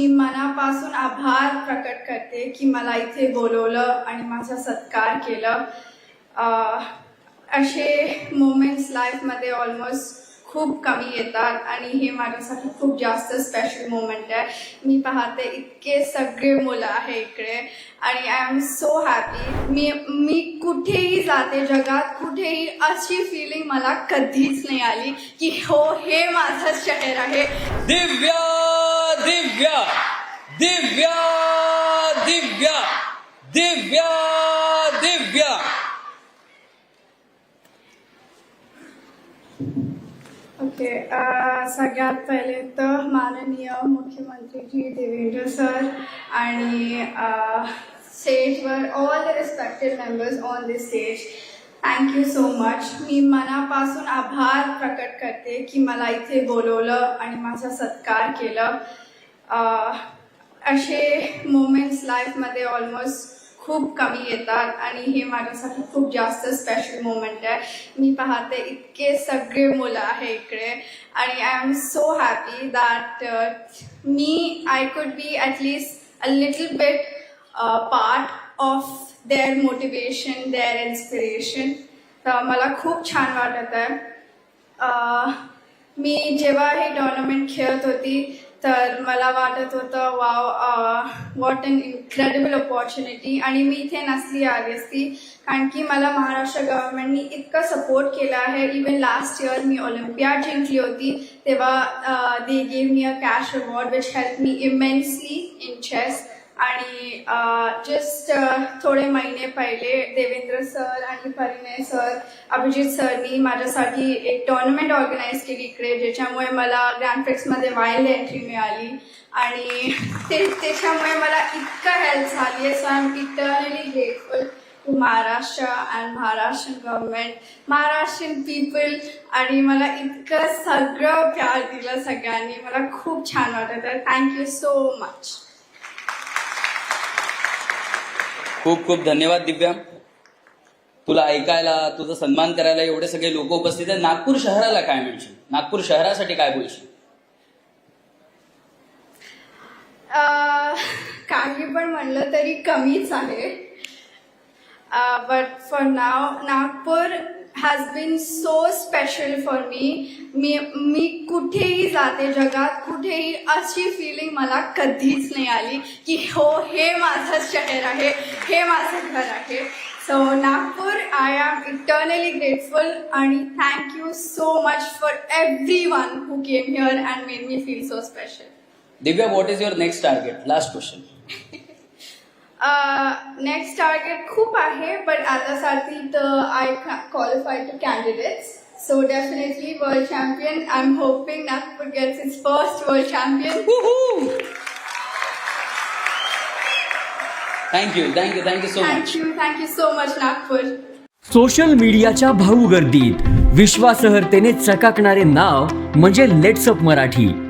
मी मनापासून आभार प्रकट करते की मला इथे बोलवलं आणि माझा सत्कार केलं. असे मोमेंट्स लाईफमध्ये ऑलमोस्ट खूप कमी येतात आणि हे माझ्यासाठी खूप जास्त स्पेशल मोमेंट आहे. मी पाहते इतके सगळे मुलं आहे इकडे आणि आय एम सो हॅपी मी मी कुठेही जाते जगात कुठेही अशी फिलिंग मला कधीच नाही आली की हो हे माझं शहर आहे. दिव्या! दिव्य दिव्य दिव्या दिव्या दिव्या. ओके सगळ्यात पहिले तर माननीय मुख्यमंत्रीजी देवेंद्र सर आणि स्टेजवर all the respected members on this stage thank you so much मी मनापासून आभार प्रकट करते की मला इथे बोलवलं आणि माझा सत्कार केलं. असे मोमेंट्स लाईफमध्ये ऑलमोस्ट खूप कमी येतात आणि हे माझ्यासाठी खूप जास्त स्पेशल मोमेंट आहे. मी पाहते इतके सगळे मुलं आहे इकडे आणि I am so happy that me I could be at least a little bit part of their motivation their inspiration तर मला खूप छान वाटत आहे. मी जेव्हा हे टुर्नामेंट खेळत होती तर मला वाटत होतं wow what an incredible opportunity आणि मी इथे नसली आली असती कारण की मला महाराष्ट्र गव्हर्नमेंटनी इतकं सपोर्ट केला आहे. इवन लास्ट इयर मी ऑलिम्पियाड जिंकली होती तेव्हा they gave me a cash award which help me immensely in chess आणि जस्ट थोडे महिने पहिले देवेंद्र सर आणि परिणय सर अभिजित सरनी माझ्यासाठी एक टुर्नामेंट ऑर्गनाईज केली इकडे ज्याच्यामुळे मला ग्रँडफेक्समध्ये वाईल्ड एंट्री मिळाली. आणि ते त्याच्यामुळे मला इतकं हेल्प झाली आहे. So I am eternally grateful to Maharashtra and Maharashtra government Maharashtrian people आणि मला इतकं सगळं प्यार दिलं सगळ्यांनी. मला खूप छान वाटत आहे. थँक्यू सो मच खूप खूप धन्यवाद दिव्या. तुला ऐकायला तुझा सन्मान करायला एवढे सगळे लोक उपस्थित आहेत. नागपूर शहराला काय म्हणशील? नागपूर शहरासाठी काय बोलशील? काही पण म्हणलं तरी कमीच आहे. But for now Nagpur has been so special for me मी मी कुठेही जाते जगात कुठेही अशी फिलिंग मला कधीच नाही आली की हो हे माझं शहर आहे हे माझं घर आहे. So Nagpur I am eternally grateful आणि thank you so much for everyone who came here and made me feel so special Divya what is your next target last question next target खूप आहे but आतासाठी तर I qualify to candidates so definitely world champion I am hoping Nagpur gets its first world champion thank you thank you thank you so much thank you thank you so much Nagpur social मीडियाच्या भाऊ गर्दीत विश्वासहर्तेने चकाकणारे नाव म्हणजे लेट्सअप मराठी.